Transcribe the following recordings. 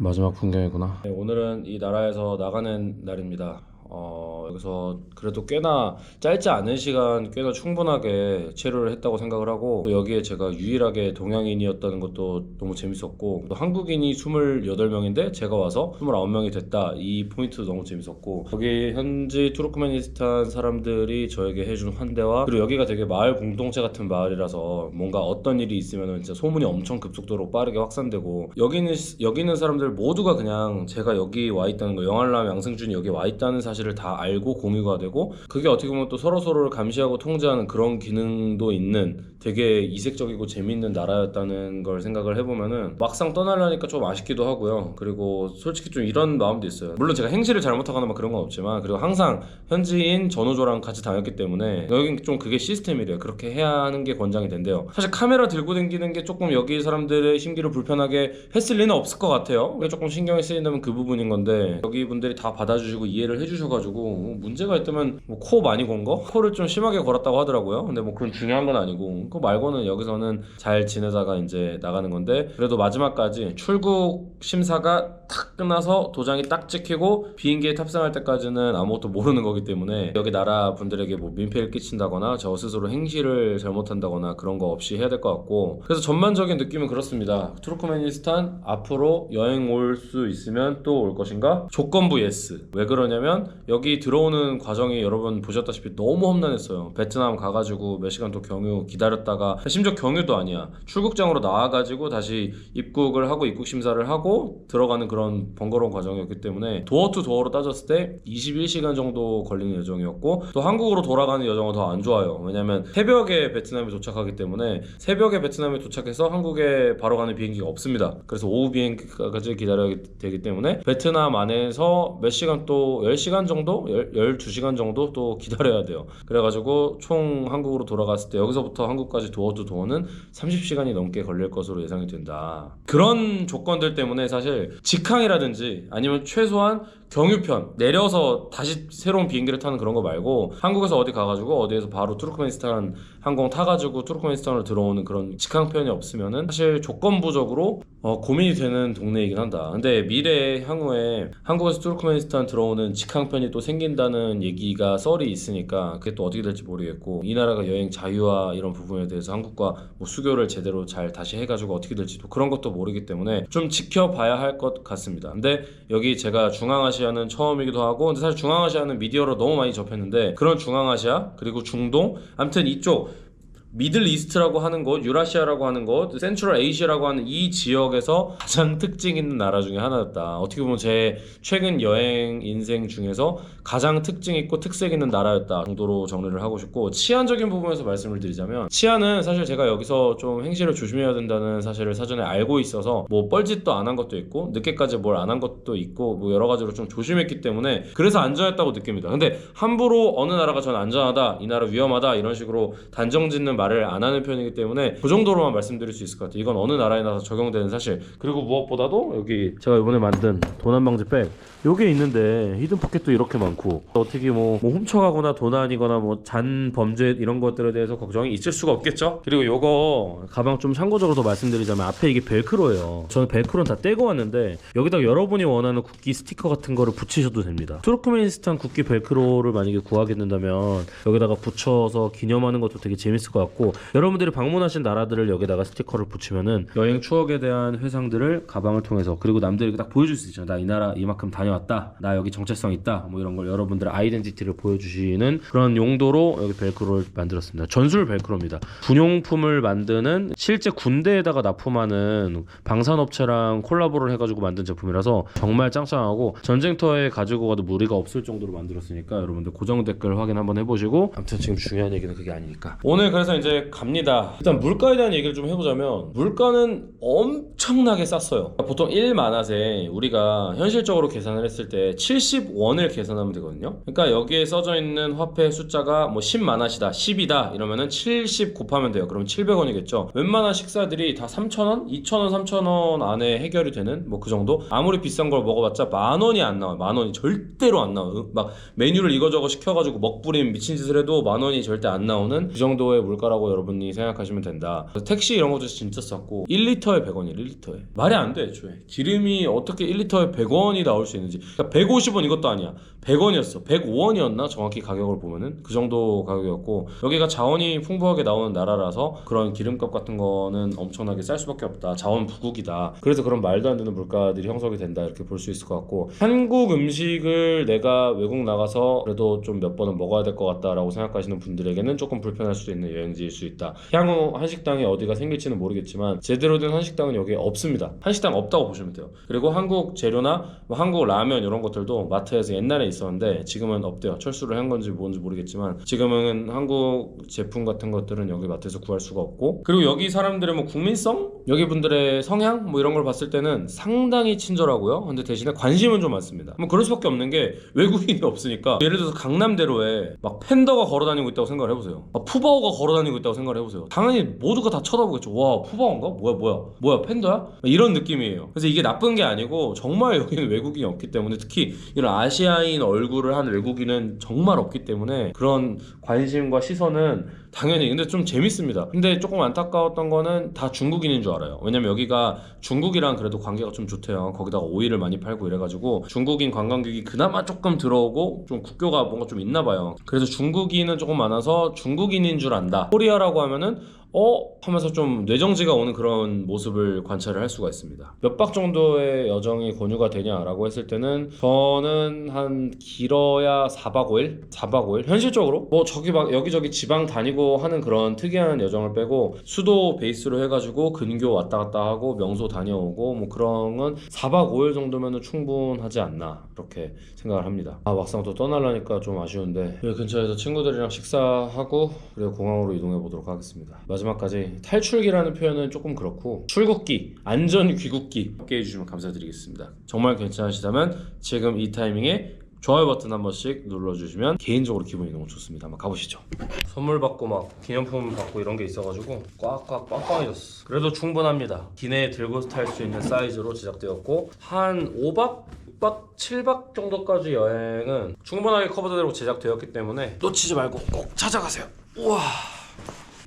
마지막 풍경이구나. 네, 오늘은 이 나라에서 나가는 날입니다. 어, 여기서 그래도 꽤나 짧지 않은 시간 꽤나 충분하게 체류를 했다고 생각을 하고 또 여기에 제가 유일하게 동양인이었다는 것도 너무 재밌었고 또 한국인이 28명인데 제가 와서 29명이 됐다. 이 포인트도 너무 재밌었고 여기 현지 투르크메니스탄 사람들이 저에게 해준 환대와 그리고 여기가 되게 마을 공동체 같은 마을이라서 뭔가 어떤 일이 있으면 진짜 소문이 엄청 급속도로 빠르게 확산되고 여기 있는 여기 있는 사람들 모두가 그냥 제가 여기 와 있다는 거 영알람 양승준이 여기 와 있다는 사실 을 다 알고 공유가 되고 그게 어떻게 보면 또 서로 서로를 감시하고 통제하는 그런 기능도 있는 되게 이색적이고 재밌는 나라였다는 걸 생각을 해보면은 막상 떠나려니까 좀 아쉽기도 하고요. 그리고 솔직히 좀 이런 마음도 있어요. 물론 제가 행실을 잘못하거나 막 그런 건 없지만 그리고 항상 현지인 전우조랑 같이 다녔기 때문에 여긴 좀 그게 시스템이래요. 그렇게 해야 하는 게 권장이 된대요. 사실 카메라 들고 다니는 게 조금 여기 사람들의 심기를 불편하게 했을 리는 없을 것 같아요. 조금 신경이 쓰인다면 그 부분인 건데 여기 분들이 다 받아주시고 이해를 해주셔 가지고 뭐 문제가 있다면 뭐 코 많이 건 거? 코를 좀 심하게 걸었다고 하더라고요. 근데 뭐 그건 중요한 건 아니고 그거 말고는 여기서는 잘 지내다가 이제 나가는 건데 그래도 마지막까지 출국 심사가 탁 끝나서 도장이 딱 찍히고 비행기에 탑승할 때까지는 아무것도 모르는 거기 때문에 여기 나라 분들에게 뭐 민폐를 끼친다거나 저 스스로 행실을 잘못한다거나 그런 거 없이 해야 될 것 같고 그래서 전반적인 느낌은 그렇습니다. 투르크메니스탄 앞으로 여행 올 수 있으면 또 올 것인가? 조건부 예스. 왜 그러냐면 여기 들어오는 과정이 여러분 보셨다시피 너무 험난했어요. 베트남 가가지고 몇 시간 또 경유 기다렸다가 심지어 경유도 아니야. 출국장으로 나와가지고 다시 입국을 하고 입국 심사를 하고 들어가는 그런 번거로운 과정이었기 때문에 도어 투 도어로 따졌을 때 21시간 정도 걸리는 예정이었고 또 한국으로 돌아가는 여정은 더 안 좋아요. 왜냐면 새벽에 베트남에 도착하기 때문에 새벽에 베트남에 도착해서 한국에 바로 가는 비행기가 없습니다. 그래서 오후 비행기까지 기다려야 되기 때문에 베트남 안에서 몇 시간 또 10시간 정도? 12시간 정도 또 기다려야 돼요. 그래가지고 총 한국으로 돌아갔을 때 여기서부터 한국까지 도어 투 도어는 30시간이 넘게 걸릴 것으로 예상이 된다. 그런 조건들 때문에 사실 직 항이라든지 아니면 최소한 경유편 내려서 다시 새로운 비행기를 타는 그런 거 말고 한국에서 어디 가가지고 어디에서 바로 투르크메니스탄 항공 타가지고 투르크메니스탄으로 들어오는 그런 직항편이 없으면은 사실 조건부적으로 어, 고민이 되는 동네이긴 한다. 근데 미래 향후에 한국에서 투르크메니스탄 들어오는 직항편이 또 생긴다는 얘기가 썰이 있으니까 그게 또 어떻게 될지 모르겠고 이 나라가 여행 자유화 이런 부분에 대해서 한국과 뭐 수교를 제대로 잘 다시 해가지고 어떻게 될지 또 그런 것도 모르기 때문에 좀 지켜봐야 할 것 같습니다. 근데 여기 제가 중앙아시아는 처음이기도 하고 근데 사실 중앙아시아는 미디어로 너무 많이 접했는데 그런 중앙아시아 그리고 중동 아무튼 이쪽 미들 이스트라고 하는 곳, 유라시아라고 하는 곳, 센트럴 에이시아라고 하는 이 지역에서 가장 특징 있는 나라 중에 하나였다. 어떻게 보면 제 최근 여행 인생 중에서 가장 특징 있고 특색 있는 나라였다 정도로 정리를 하고 싶고 치안적인 부분에서 말씀을 드리자면 치안은 사실 제가 여기서 좀 행실을 조심해야 된다는 사실을 사전에 알고 있어서 뭐 뻘짓도 안 한 것도 있고 늦게까지 뭘 안 한 것도 있고 뭐 여러 가지로 좀 조심했기 때문에 그래서 안전했다고 느낍니다. 근데 함부로 어느 나라가 전 안전하다, 이 나라 위험하다 이런 식으로 단정 짓는 말을 안 하는 편이기 때문에 그 정도로만 말씀드릴 수 있을 것 같아요. 이건 어느 나라에나 적용되는 사실. 그리고 무엇보다도 여기 제가 이번에 만든 도난 방지백 요게 있는데 히든 포켓도 이렇게 많고 어떻게 뭐, 뭐 훔쳐가거나 도난이거나 뭐 잔 범죄 이런 것들에 대해서 걱정이 있을 수가 없겠죠. 그리고 요거 가방 좀 참고적으로 더 말씀드리자면 앞에 이게 벨크로예요. 저는 벨크로는 다 떼고 왔는데 여기다 여러분이 원하는 국기 스티커 같은 거를 붙이셔도 됩니다. 투르크메니스탄 국기 벨크로를 만약에 구하게 된다면 여기다가 붙여서 기념하는 것도 되게 재밌을 것 같고 여러분들이 방문하신 나라들을 여기다가 스티커를 붙이면은 여행 추억에 대한 회상들을 가방을 통해서 그리고 남들에게 딱 보여줄 수 있잖아요. 나 이 나라 이만큼 다녀왔다. 나 여기 정체성 있다. 뭐 이런 걸 여러분들의 아이덴티티를 보여주시는 그런 용도로 여기 벨크로를 만들었습니다. 전술 벨크로입니다. 군용품을 만드는 실제 군대에다가 납품하는 방산업체랑 콜라보를 해가지고 만든 제품이라서 정말 짱짱하고 전쟁터에 가지고 가도 무리가 없을 정도로 만들었으니까 여러분들 고정 댓글 확인 한번 해보시고 아무튼 지금 중요한 얘기는 그게 아니니까 오늘 그래서 이제 갑니다. 일단 물가에 대한 얘기를 좀 해보자면 물가는 엄청나게 쌌어요. 보통 1만화세 우리가 현실적으로 계산을 했을 때 70원을 계산하면 되거든요. 그러니까 여기에 써져 있는 화폐 숫자가 뭐 10만화시다 10이다 이러면은 70 곱하면 돼요. 그럼 700원이겠죠. 웬만한 식사들이 다 3,000원? 2,000원 3,000원 안에 해결이 되는 뭐 그 정도? 아무리 비싼 걸 먹어봤자 만 원이 안 나와요. 만 원이 절대로 안 나와요. 막 메뉴를 이거저거 시켜가지고 먹부림 미친 짓을 해도 만 원이 절대 안 나오는 그 정도의 물가 거라고 여러분이 생각하시면 된다. 택시 이런 것도 진짜 쌌고 1리터에 100원이에요. 1리터에 말이 안 돼. 애초에 기름이 어떻게 1리터에 100원이 나올 수 있는지 그러니까 150원 이것도 아니야. 100원이었어. 105원이었나 정확히 가격을 보면은 그 정도 가격이었고 여기가 자원이 풍부하게 나오는 나라라서 그런 기름값 같은 거는 엄청나게 쌀 수밖에 없다. 자원 부국이다. 그래서 그런 말도 안 되는 물가들이 형성이 된다 이렇게 볼 수 있을 것 같고 한국 음식을 내가 외국 나가서 그래도 좀 몇 번은 먹어야 될 것 같다라고 생각하시는 분들에게는 조금 불편할 수도 있는 여행 지일 수 있다. 향후 한식당이 어디가 생길지는 모르겠지만 제대로 된 한식당은 여기에 없습니다. 한식당 없다고 보시면 돼요. 그리고 한국 재료나 뭐 한국 라면 이런 것들도 마트에서 옛날에 있었는데 지금은 없대요. 철수를 한 건지 뭔지 모르겠지만 지금은 한국 제품 같은 것들은 여기 마트에서 구할 수가 없고 그리고 여기 사람들의 뭐 국민성, 여기 분들의 성향 뭐 이런 걸 봤을 때는 상당히 친절하고요. 근데 대신에 관심은 좀 많습니다. 뭐 그럴 수밖에 없는 게 외국인이 없으니까 예를 들어서 강남대로에 막 팬더가 걸어다니고 있다고 생각을 해보세요. 아, 푸바오가 걸어다니고 있다고 생각을 해보세요. 당연히 모두가 다 쳐다보겠죠. 와 푸바오인가? 뭐야 뭐야 뭐야 팬더야? 이런 느낌이에요. 그래서 이게 나쁜 게 아니고 정말 여기는 외국인이 없기 때문에 특히 이런 아시아인 얼굴을 한 외국인은 정말 없기 때문에 그런 관심과 시선은 당연히 근데 좀 재밌습니다. 근데 조금 안타까웠던 거는 다 중국인인 줄 알아요. 왜냐면 여기가 중국이랑 그래도 관계가 좀 좋대요. 거기다가 오일을 많이 팔고 이래가지고 중국인 관광객이 그나마 조금 들어오고 좀 국교가 뭔가 좀 있나 봐요. 그래서 중국인은 조금 많아서 중국인인 줄 안다. 코리아라고 하면은 어? 하면서 좀 뇌정지가 오는 그런 모습을 관찰을 할 수가 있습니다. 몇 박 정도의 여정이 권유가 되냐라고 했을 때는 저는 한 길어야 4박 5일? 4박 5일? 현실적으로 뭐 저기 막 여기저기 지방 다니고 하는 그런 특이한 여정을 빼고 수도 베이스로 해가지고 근교 왔다 갔다 하고 명소 다녀오고 뭐 그런 건 4박 5일 정도면 충분하지 않나 그렇게 생각을 합니다. 아 막상 또 떠나려니까 좀 아쉬운데 여기 근처에서 친구들이랑 식사하고 그리고 공항으로 이동해 보도록 하겠습니다. 마지막까지 탈출기라는 표현은 조금 그렇고 출국기, 안전 귀국기 함께 해주시면 감사드리겠습니다. 정말 괜찮으시다면 지금 이 타이밍에 좋아요 버튼 한 번씩 눌러주시면 개인적으로 기분이 너무 좋습니다. 한번 가보시죠. 선물 받고 막 기념품 받고 이런 게 있어가지고 꽉꽉 빵빵해졌어. 그래도 충분합니다. 기내에 들고 탈 수 있는 사이즈로 제작되었고 한 5박 6박 7박 정도까지 여행은 충분하게 커버되도록 제작되었기 때문에 놓치지 말고 꼭 찾아가세요. 우와.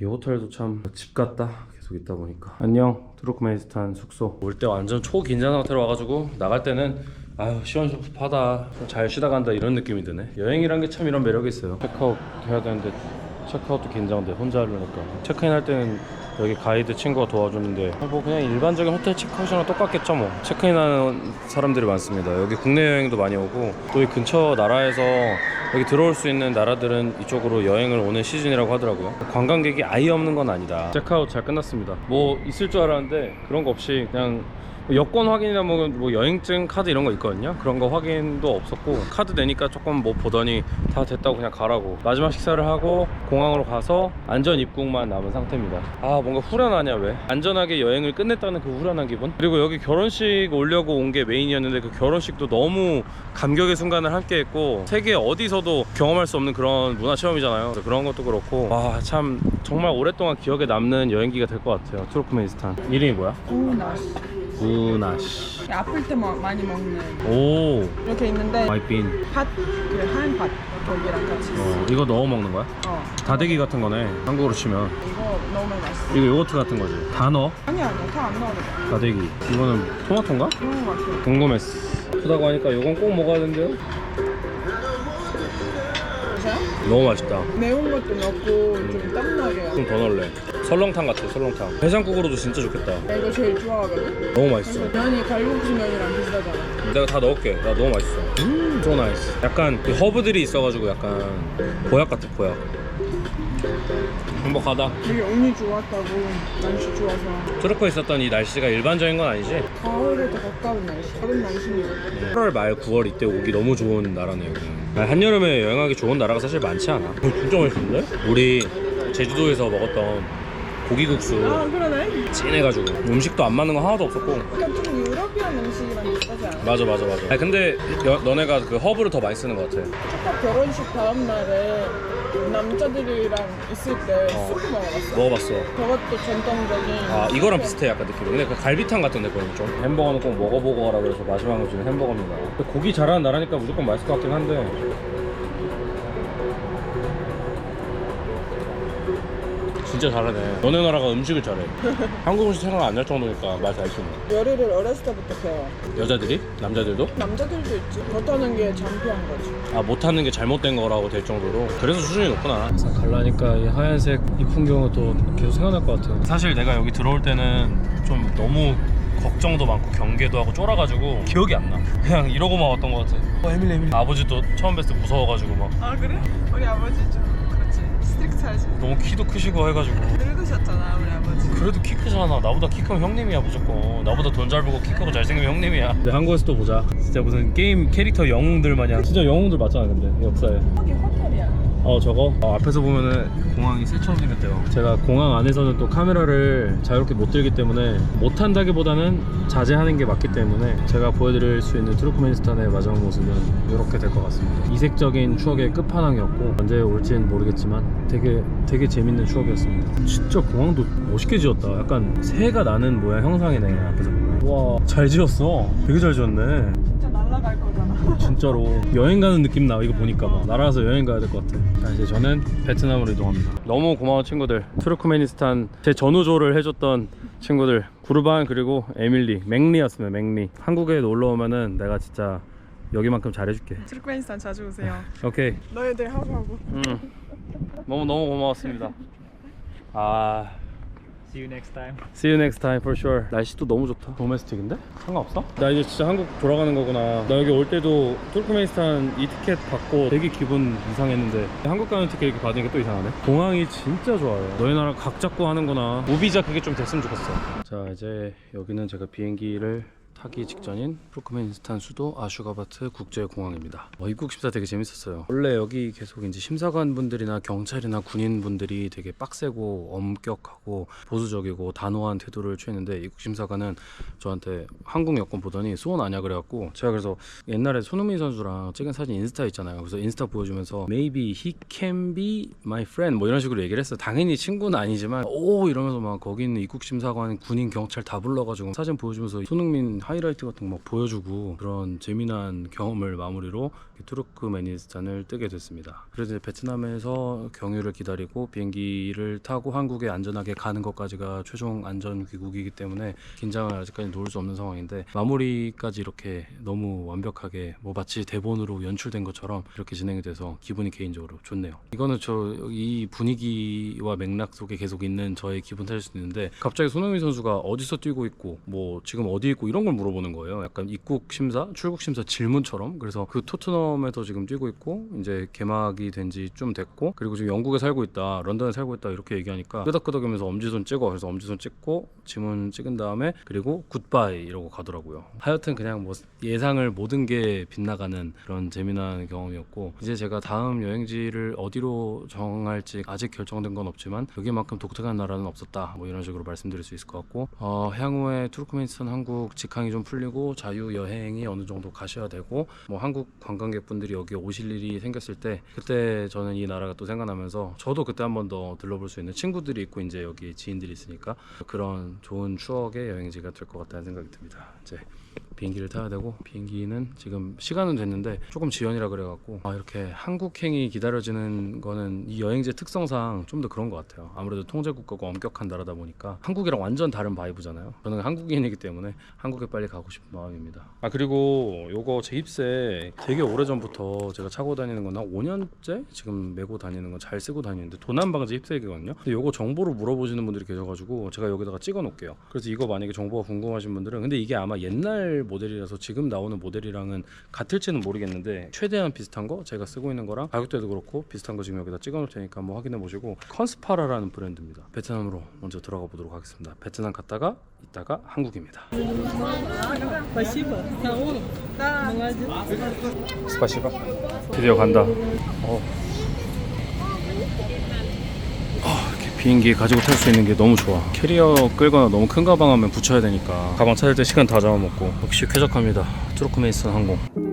이 호텔도 참 집 같다. 계속 있다 보니까. 안녕 투르크메니스탄 숙소. 올 때 완전 초긴장 상태로 와가지고 나갈 때는 아유 시원시원하다. 좀잘 쉬다 간다. 이런 느낌이 드네. 여행이란 게 참 이런 매력이 있어요. 체크아웃 해야 되는데 체크아웃도 긴장돼 혼자 하려니까. 체크인 할 때는 여기 가이드 친구가 도와주는데. 뭐 그냥 일반적인 호텔 체크아웃이랑 똑같겠죠 뭐. 체크인하는 사람들이 많습니다. 여기 국내 여행도 많이 오고 또 이 근처 나라에서 여기 들어올 수 있는 나라들은 이쪽으로 여행을 오는 시즌이라고 하더라고요. 관광객이 아예 없는 건 아니다. 체크아웃 잘 끝났습니다. 뭐 있을 줄 알았는데 그런 거 없이 그냥 뭐 여권 확인이나 뭐, 뭐 여행증 카드 이런 거 있거든요. 그런 거 확인도 없었고 카드 내니까 조금 뭐 보더니 다 됐다고 그냥 가라고. 마지막 식사를 하고 공항으로 가서 안전 입국만 남은 상태입니다. 아 뭔가 후련하냐 왜? 안전하게 여행을 끝냈다는 그 후련한 기분? 그리고 여기 결혼식 오려고 온 게 메인이었는데 그 결혼식도 너무 감격의 순간을 함께 했고 세계 어디서도 경험할 수 없는 그런 문화 체험이잖아요. 그런 것도 그렇고. 와 참 정말 오랫동안 기억에 남는 여행기가 될 것 같아요. 투르크메니스탄. 이름이 뭐야? 우 나시 우나시 아플 때 마- 많이 먹는 오. 이렇게 있는데 마이빈. 팥, 그 하얀 팥 거기랑 같이 있어. 어, 이거 넣어 먹는 거야? 어. 다대기 같은 거네. 한국으로 치면. 이거 너무 맛있어. 이거 요거트 같은 거지. 다 넣어? 아니 아니야. 다 안 넣어도 돼. 다대기. 이거는 토마토인가? 그런 거 같아. 궁금했어. 아프다고 하니까 요건 꼭 먹어야 된대요. 보세요 너무 맛있다. 매운 것도 넣고 좀 땀나게. 좀 더 넣을래 설렁탕 같아 설렁탕. 해장국으로도 진짜 좋겠다. 나 이거 제일 좋아하거든? 너무 맛있어. 면이 갈국수 면이랑 비슷하잖아. 내가 다 넣을게. 나 너무 맛있어. 음, so nice. 약간 그 허브들이 있어가지고 약간 보약 같아 보약. 행복하다. 되게 운이 좋았다고 날씨 좋아서. 트루크에 있었던 이 날씨가 일반적인 건 아니지? 가을에 더 가까운 날씨 가을 날씨는 8월 말 9월 이때 오기 너무 좋은 나라네요. 아니, 한여름에 여행하기 좋은 나라가 사실 많지 않아. 어, 진짜 맛있는데? 우리 제주도에서 먹었던 고기국수 아 그러네. 진해가지고. 음식도 안 맞는 거 하나도 없었고. 약간 좀 유러피안 음식이랑 비슷하지 않아? 맞아 맞아 맞아. 아니, 근데 여- 너네가 그 허브를 더 많이 쓰는 것 같아. 첫 결혼식 다음 날에 남자들이랑 있을 때 어. 수프 먹어봤어. 먹어봤어. 그것도 전통적인. 아 이거랑 비슷해 약간 느낌이. 근데 그 갈비탕 같은데 그런 좀. 햄버거는 꼭 먹어보고 하라 그래서 마지막으로 주는 햄버거입니다. 고기 잘하는 나라니까 무조건 맛있을 것 같긴 한데 진짜 잘하네. 너네 나라가 음식을 잘해. 한국 음식 생각 안 날 정도니까 말 잘 쓰네. 요리를 어렸을 때부터 배워. 여자들이? 남자들도? 남자들도 있지. 못하는 게 창피한 거지. 아 못하는 게 잘못된 거라고 될 정도로 그래서 수준이 높구나 항상 갈라니까 이 하얀색 이 풍경은 또 계속 생각날 것 같아요 사실 내가 여기 들어올 때는 좀 너무 걱정도 많고 경계도 하고 쫄아가지고 기억이 안 나 그냥 이러고만 왔던 것 같아 어 에밀리 에밀리 아버지도 처음 뵀을 때 무서워가지고 막 아 그래? 우리 아버지 좀. 스트릭트 하지. 너무 키도 크시고 해가지고. 늙으셨잖아 우리 아버지. 그래도 키 크잖아. 나보다 키 크면 형님이야 무조건. 나보다 돈 잘 벌고 키 크고 잘생기면 형님이야. 근데 한국에서 또 보자. 진짜 무슨 게임 캐릭터 영웅들 마냥. 진짜 영웅들 맞잖아 근데. 역사에. 호텔이야. 어 저거? 어, 앞에서 보면은 공항이 새처럼 생겼대요 제가 공항 안에서는 또 카메라를 자유롭게 못 들기 때문에 못한다기보다는 자제하는 게 맞기 때문에 제가 보여드릴 수 있는 투르크메니스탄의 마지막 모습은 이렇게 될 것 같습니다. 이색적인 추억의 끝판왕이었고 언제 올지는 모르겠지만 되게 되게 재밌는 추억이었습니다. 진짜 공항도 멋있게 지었다. 약간 새가 나는 모양 형상이네 앞에서 보면. 와잘 지었어. 되게 잘 지었네. 진짜로 여행 가는 느낌 나 이거 보니까 막. 날아가서 여행 가야 될 것 같아. 자 이제 저는 베트남으로 이동합니다. 너무 고마운 친구들. 투르크메니스탄 제 전우조를 해줬던 친구들. 구르반 그리고 에밀리 맥리였습니다 맥리. 한국에 놀러 오면은 내가 진짜 여기만큼 잘해줄게. 트루크메니스탄 자주 오세요. 오케이. 너희들 하고 하고. 음. 너무 너무 고마웠습니다. 아 See you next time. See you next time for sure. 날씨도 너무 좋다. 도메스틱인데? 상관없어? 나 이제 진짜 한국 돌아가는 거구나. 나 여기 올 때도 투르크메니스탄 이 티켓 받고 되게 기분 이상했는데 한국 가는 티켓 이렇게 받으니까 또 이상하네. 공항이 진짜 좋아요. 너희 나라 각 잡고 하는구나. 무비자 그게 좀 됐으면 좋겠어. 자 이제 여기는 제가 비행기를 타기 직전인 투르크메니스탄 수도 아슈가바트 국제공항입니다. 어, 입국 심사 되게 재밌었어요. 원래 여기 계속 이제 심사관 분들이나 경찰이나 군인 분들이 되게 빡세고 엄격하고 보수적이고 단호한 태도를 취했는데 입국 심사관은 저한테 한국 여권 보더니 수원 아냐 그래갖고 제가 그래서 옛날에 손흥민 선수랑 찍은 사진 인스타 있잖아요. 그래서 인스타 보여주면서 maybe he can be my friend 뭐 이런 식으로 얘기를 했어요. 당연히 친구는 아니지만 오 이러면서 막 거기 있는 입국 심사관, 군인, 경찰 다 불러가지고 사진 보여주면서 손흥민 하이라이트 같은 거 막 보여주고 그런 재미난 경험을 마무리로 투르크메니스탄을 뜨게 됐습니다. 그래서 베트남에서 경유를 기다리고 비행기를 타고 한국에 안전하게 가는 것까지가 최종 안전 귀국이기 때문에 긴장을 아직까지 놓을 수 없는 상황인데 마무리까지 이렇게 너무 완벽하게 뭐 마치 대본으로 연출된 것처럼 이렇게 진행이 돼서 기분이 개인적으로 좋네요. 이거는 저 이 분위기와 맥락 속에 계속 있는 저의 기분 탓일 수 있는데 갑자기 손흥민 선수가 어디서 뛰고 있고 뭐 지금 어디 있고 이런 걸 물어보는 거예요. 약간 입국 심사, 출국 심사 질문처럼. 그래서 그 토트넘에서 지금 뛰고 있고 이제 개막이 된 지 좀 됐고 그리고 지금 영국에 살고 있다, 런던에 살고 있다 이렇게 얘기하니까 끄덕끄덕이면서 엄지손 찍어. 그래서 엄지손 찍고 지문 찍은 다음에 그리고 굿바이 이러고 가더라고요. 하여튼 그냥 뭐 예상을 모든 게 빗나가는 그런 재미난 경험이었고 이제 제가 다음 여행지를 어디로 정할지 아직 결정된 건 없지만 여기만큼 독특한 나라는 없었다. 뭐 이런 식으로 말씀드릴 수 있을 것 같고 어, 향후에 투르크메니스탄 한국 직항이 좀 풀리고 자유 여행이 어느 정도 가셔야 되고 뭐 한국 관광객분들이 여기 오실 일이 생겼을 때 그때 저는 이 나라가 또 생각나면서 저도 그때 한 번 더 들러볼 수 있는 친구들이 있고 이제 여기 지인들이 있으니까 그런 좋은 추억의 여행지가 될 것 같다는 생각이 듭니다. 이제 비행기를 타야 되고 비행기는 지금 시간은 됐는데 조금 지연이라 그래갖고 아, 이렇게 한국행이 기다려지는 거는 이 여행지 특성상 좀 더 그런 것 같아요. 아무래도 통제국가고 엄격한 나라다 보니까 한국이랑 완전 다른 바이브잖아요. 저는 한국인이기 때문에 한국에 빨리 가고 싶은 마음입니다. 아 그리고 요거 제 입새 되게 오래 전부터 제가 차고 다니는 건 한 5년째 지금 메고 다니는 건 잘 쓰고 다니는데 도난방지 입새이거든요. 근데 요거 정보를 물어보시는 분들이 계셔가지고 제가 여기다가 찍어 놓을게요. 그래서 이거 만약에 정보가 궁금하신 분들은 근데 이게 아마 옛날 모델이라서 지금 나오는 모델이랑은 같을지는 모르겠는데 최대한 비슷한 거 제가 쓰고 있는 거랑 가격대도 그렇고 비슷한 거 지금 여기다 찍어 놓을 테니까 한번 확인해 보시고 컨스파라라는 브랜드입니다. 베트남으로 먼저 들어가 보도록 하겠습니다. 베트남 갔다가 이따가 한국입니다. 스파시바. 드디어 간다. 어. 아, 이렇게 비행기 가지고 탈 수 있는 게 너무 좋아. 캐리어 끌거나 너무 큰 가방 하면 붙여야 되니까 가방 찾을 때 시간 다 잡아먹고 역시 쾌적합니다. 투르크메니스탄 항공.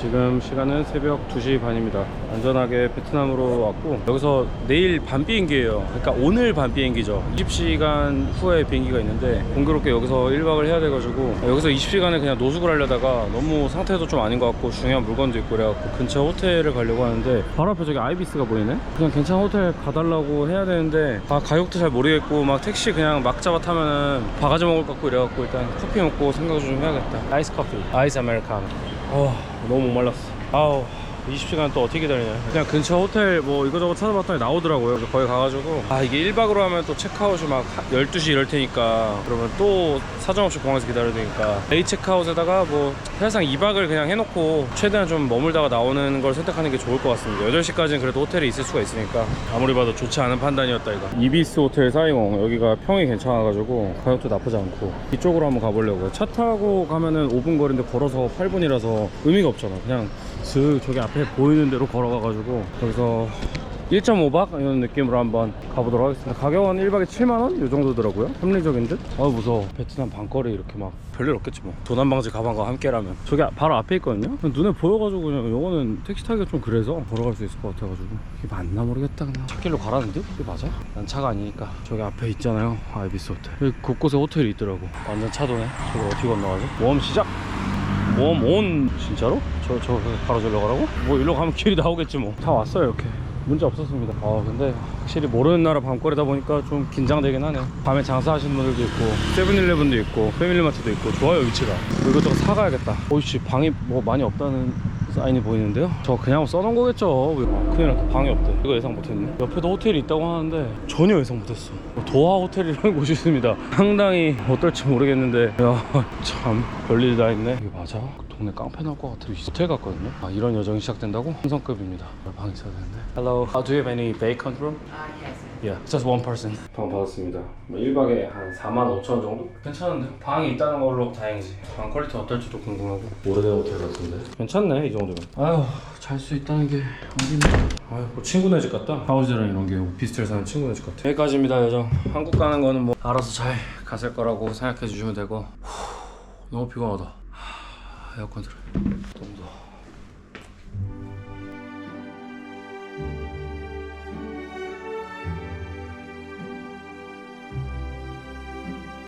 지금 시간은 새벽 2시 반입니다. 안전하게 베트남으로 왔고 여기서 내일 밤 비행기예요. 그러니까 오늘 밤 비행기죠. 20시간 후에 비행기가 있는데 공교롭게 여기서 1박을 해야 돼가지고 여기서 20시간을 그냥 노숙을 하려다가 너무 상태도 좀 아닌 것 같고 중요한 물건도 있고 그래갖고 근처 호텔을 가려고 하는데 바로 앞에 저기 아이비스가 보이네? 그냥 괜찮은 호텔 가달라고 해야 되는데 아 가격도 잘 모르겠고 막 택시 그냥 막 잡아 타면은 바가지 먹을 것 같고 이래갖고 일단 커피 먹고 생각 좀 해야겠다 아이스 커피 아이스 아메리카노 어 너무 목말랐어. 아우 20시간 또 어떻게 기다리냐. 그냥 근처 호텔 뭐 이거저거 찾아봤더니 나오더라고요. 그래서 거기 가가지고. 아 이게 1박으로 하면 또 체크아웃이 막 12시 이럴 테니까. 그러면 또 사정없이 공항에서 기다려야 되니까. 레이 체크아웃에다가 뭐 사실상 2박을 그냥 해놓고 최대한 좀 머물다가 나오는 걸 선택하는 게 좋을 것 같습니다. 8시까지는 그래도 호텔에 있을 수가 있으니까. 아무리 봐도 좋지 않은 판단이었다 이거. 이비스 호텔 사이공. 여기가 평이 괜찮아가지고 가격도 나쁘지 않고. 이쪽으로 한번 가보려고요. 차 타고 가면은 5분 거리인데 걸어서 8분이라서 의미가 없잖아. 그냥 슥 저기 앞에 보이는 대로 걸어가가지고 거기서 1.5박? 이런 느낌으로 한번 가보도록 하겠습니다. 가격은 1박에 7만원? 이 정도더라고요. 합리적인 듯? 아 무서워. 베트남 밤거리 이렇게 막 별일 없겠지 뭐. 도난방지 가방과 함께라면. 저기 바로 앞에 있거든요? 눈에 보여가지고 그냥 요거는 택시 타기가 좀 그래서 걸어갈 수 있을 것 같아가지고. 이게 맞나 모르겠다 그냥. 찾길로 가라는 듯? 이게 맞아? 난 차가 아니니까. 저기 앞에 있잖아요. 아이비스 호텔. 여기 곳곳에 호텔이 있더라고. 완전 차도네. 저걸 어떻게 건너가지? 모험 시작! 모험 온 진짜로? 저, 저 바로 저기로 가라고? 뭐 일로 가면 길이 나오겠지 뭐 다 왔어요 이렇게 문제 없었습니다. 아 근데 확실히 모르는 나라 밤거리다 보니까 좀 긴장되긴 하네 밤에 장사하시는 분들도 있고 세븐일레븐도 있고 패밀리마트도 있고 좋아요 위치가. 뭐 이것저것 사가야겠다. 오이씨 방이 뭐 많이 없다는 사인이 보이는데요? 저 그냥 써놓은 거겠죠. 아, 큰일 났다. 방이 없대. 이거 예상 못했네. 옆에도 호텔이 있다고 하는데 전혀 예상 못했어. 도하 호텔이라는 곳이 있습니다. 상당히 어떨지 모르겠는데. 야 참 별일 다 있네. 이게 맞아? 동네 깡패 나올 것 같아 호텔 갔거든요 아 이런 여정이 시작된다고? 한성급입니다 방 있어야 되는데 Hello, uh, do you have any vacant room? Yeah, just one person. 방 받았습니다. 1박에 한 4만 5천 정도? 괜찮은데? 방이 있다는 걸로 다행이지. 방 퀄리티 어떨지도 궁금하고. 오래된 호텔 같은데? 괜찮네, 이 정도면. 아휴, 잘 수 있다는 게 어딨나. 아휴, 뭐 친구네 집 같다. 하우즈랑 이런 게 오피스텔 사는 친구네 집 같아. 여기까지입니다, 여정. 한국 가는 거는 뭐 알아서 잘 갔을 거라고 생각해 주시면 되고. 후, 너무 피곤하다. 하, 에어컨 틀어. 너무 더워.